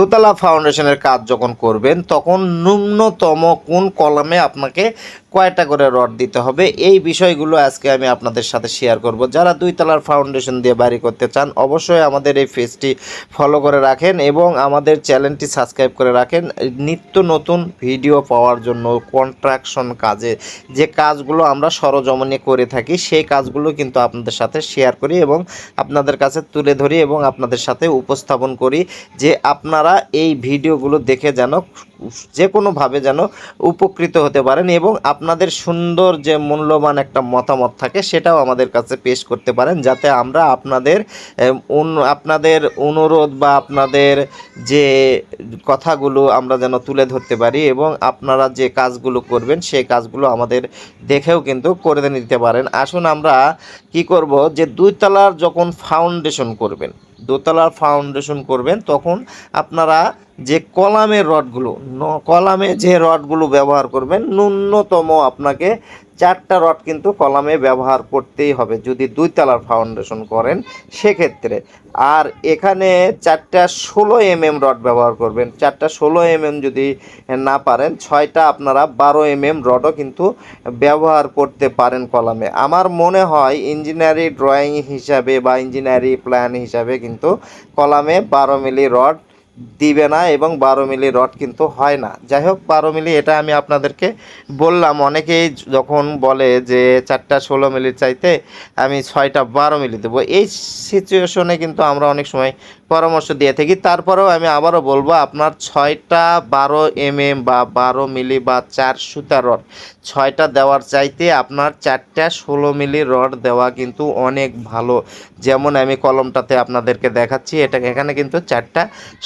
দোতলা ফাউন্ডেশনের কাজ যখন করবেন তখন ন্যূনতম কোন কলামে আপনাকে কয়টা করে রড দিতে হবে? এই বিষয়গুলো আজকে আমি আপনাদের সাথে শেয়ার করব। যারা দুই তলার ফাউন্ডেশন দিয়ে বাড়ি করতে চান, অবশ্যই আমাদের এই পেজটি ফলো করে রাখেন এবং আমাদের চ্যানেলটি সাবস্ক্রাইব করে রাখেন। নিত্য নতুন ভিডিও পাওয়ার জন্য কন্ট্রাকশন কাজে যে কাজগুলো আমরা সরজমনে করে থাকি, সেই কাজগুলো কিন্তু আপনাদের সাথে শেয়ার করি এবং আপনাদের কাছে তুলে ধরি এবং আপনাদের সাথে উপস্থাপন করি যে আপনারা এই ভিডিওগুলো দেখে যেন যে কোনোভাবে যেন উপকৃত হতে পারেন এবং আপনাদের সুন্দর যে মূল্যবান একটা মতামত থাকে সেটাও আমাদের কাছে পেশ করতে পারেন যাতে আমরা আপনাদের আপনাদের অনুরোধ বা আপনাদের যে কথাগুলো আমরা যেন তুলে ধরতে পারি এবং আপনারা যে কাজগুলো করবেন সেই কাজগুলো আমাদের দেখেও কিন্তু করে নিতে পারেন। আসুন আমরা কি করব যে দুই তলার যখন ফাউন্ডেশন করবেন দোতলার ফাউন্ডেশন করবেন, তখন আপনারা যে কলামের রডগুলো কলামে যে রডগুলো ব্যবহার করবেন, ন্যূনতম আপনাকে চারটা রড কিন্তু কলামে ব্যবহার করতেই হবে যদি দুই তলার ফাউন্ডেশন করেন, সেক্ষেত্রে। আর এখানে চারটা ষোলো এম এম রড ব্যবহার করবেন। চারটা ষোলো এম এম যদি না পারেন, ছয়টা আপনারা বারো এম এম রডও কিন্তু ব্যবহার করতে পারেন কলামে। আমার মনে হয় ইঞ্জিনিয়ারিং ড্রয়িং হিসাবে বা ইঞ্জিনিয়ারিং প্ল্যান হিসাবে কিন্তু কলামে বারো মিলি রড দিবে না এবং বারো মিলি রড কিন্তু হয় না। যাই হোক, বারো মিলি এটা আমি আপনাদেরকে বললাম। অনেকেই যখন বলে যে চারটা ষোলো মিলির চাইতে আমি ছয়টা বারো মিলি দেবো, এই সিচুয়েশনে কিন্তু আমরা অনেক সময় পরামর্শ দিয়ে থাকি। তারপরেও আমি আবারও বলব, আপনার ছয়টা বারো এম এম বা বারো মিলি বা চার সুতা রড, ছয়টা দেওয়ার চাইতে আপনার চারটা ষোলো মিলি রড দেওয়া কিন্তু অনেক ভালো। যেমন আমি কলমটাতে আপনাদেরকে দেখাচ্ছি, এটা এখানে কিন্তু চারটা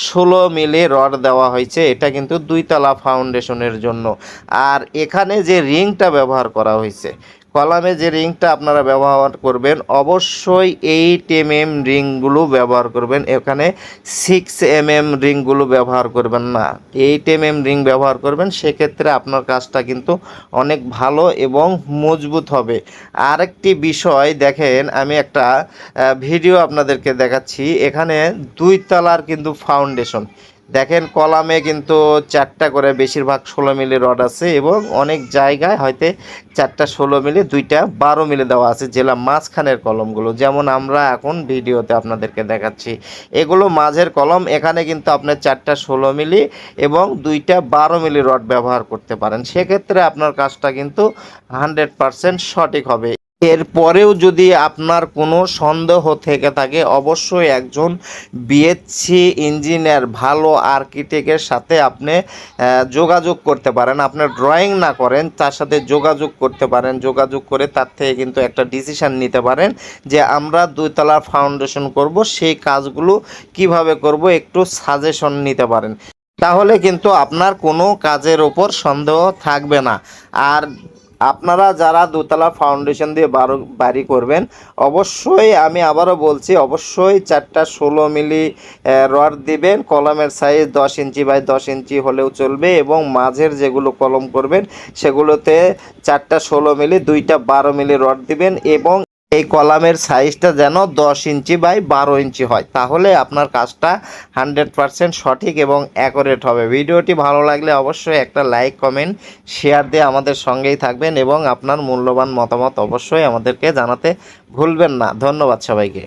ষোলো মিলি রড দেওয়া হয়েছে, এটা কিন্তু দুইতলা ফাউন্ডেশনের জন্য। আর এখানে যে রিংটা ব্যবহার করা হয়েছে কলামে যে রিংটা আপনারা ব্যবহার করবেন, অবশ্যই এইট এম এম রিংগুলো ব্যবহার করবেন। এখানে সিক্স এম এম রিংগুলো ব্যবহার করবেন না। এইট এম এম রিং ব্যবহার করবেন, সেক্ষেত্রে আপনার কাজটা কিন্তু অনেক ভালো এবং মজবুত হবে। আরেকটি বিষয় দেখেন, আমি একটা ভিডিও আপনাদেরকে দেখাচ্ছি। এখানে দুই তলার কিন্তু ফাউন্ডেশন দেখেন কলামে কিন্তু চারটা করে বেশিরভাগ ষোলো মিলি রড আছে এবং অনেক জায়গায় হয়তো চারটা ষোলো মিলি, দুইটা বারো মিলি দেওয়া আছে জেলা মাঝখানের কলমগুলো। যেমন আমরা এখন ভিডিওতে আপনাদেরকে দেখাচ্ছি, এগুলো মাঝের কলম, এখানে কিন্তু আপনার চারটা ষোলো মিলি এবং দুইটা বারো মিলি রড ব্যবহার করতে পারেন। সেক্ষেত্রে আপনার কাজটা কিন্তু হান্ড্রেড পারসেন্ট সঠিক হবে। এরপরেও যদি আপনার কোনো সন্দেহ থেকে থাকে, অবশ্যই একজন বিএসসি ইঞ্জিনিয়ার ভালো আর্কিটেক্টের সাথে আপনি যোগাযোগ করতে পারেন। আপনার ড্রয়িং না করেন, তার সাথে যোগাযোগ করতে পারেন। যোগাযোগ করে তার থেকে কিন্তু একটা ডিসিশন নিতে পারেন যে আমরা দুইতলার ফাউন্ডেশন করব, সেই কাজগুলো কীভাবে করব, একটু সাজেশন নিতে পারেন। তাহলে কিন্তু আপনার কোনো কাজের ওপর সন্দেহ থাকবে না। আর আপনারা যারা দোতলা ফাউন্ডেশন দিয়ে বারো বাড়ি করবেন, অবশ্যই আমি আবারও বলছি, অবশ্যই চারটা ষোলো মিলি রড দিবেন, কলমের সাইজ দশ ইঞ্চি বাই দশ ইঞ্চি হলেও চলবে এবং মাঝের যেগুলো কলম করবেন, সেগুলোতে চারটা ষোলো মিলি, দুইটা বারো মিলি রড দিবেন এবং এই কলামের সাইজটা যেন দশ ইঞ্চি বাই বারো ইঞ্চি হয়, তাহলে আপনার কাজটা হান্ড্রেড পারসেন্ট সঠিক এবং অ্যাকোরেট হবে। ভিডিওটি ভালো লাগলে অবশ্যই একটা লাইক, কমেন্ট, শেয়ার দিয়ে আমাদের সঙ্গেই থাকবেন এবং আপনার মূল্যবান মতামত অবশ্যই আমাদেরকে জানাতে ভুলবেন না। ধন্যবাদ সবাইকে।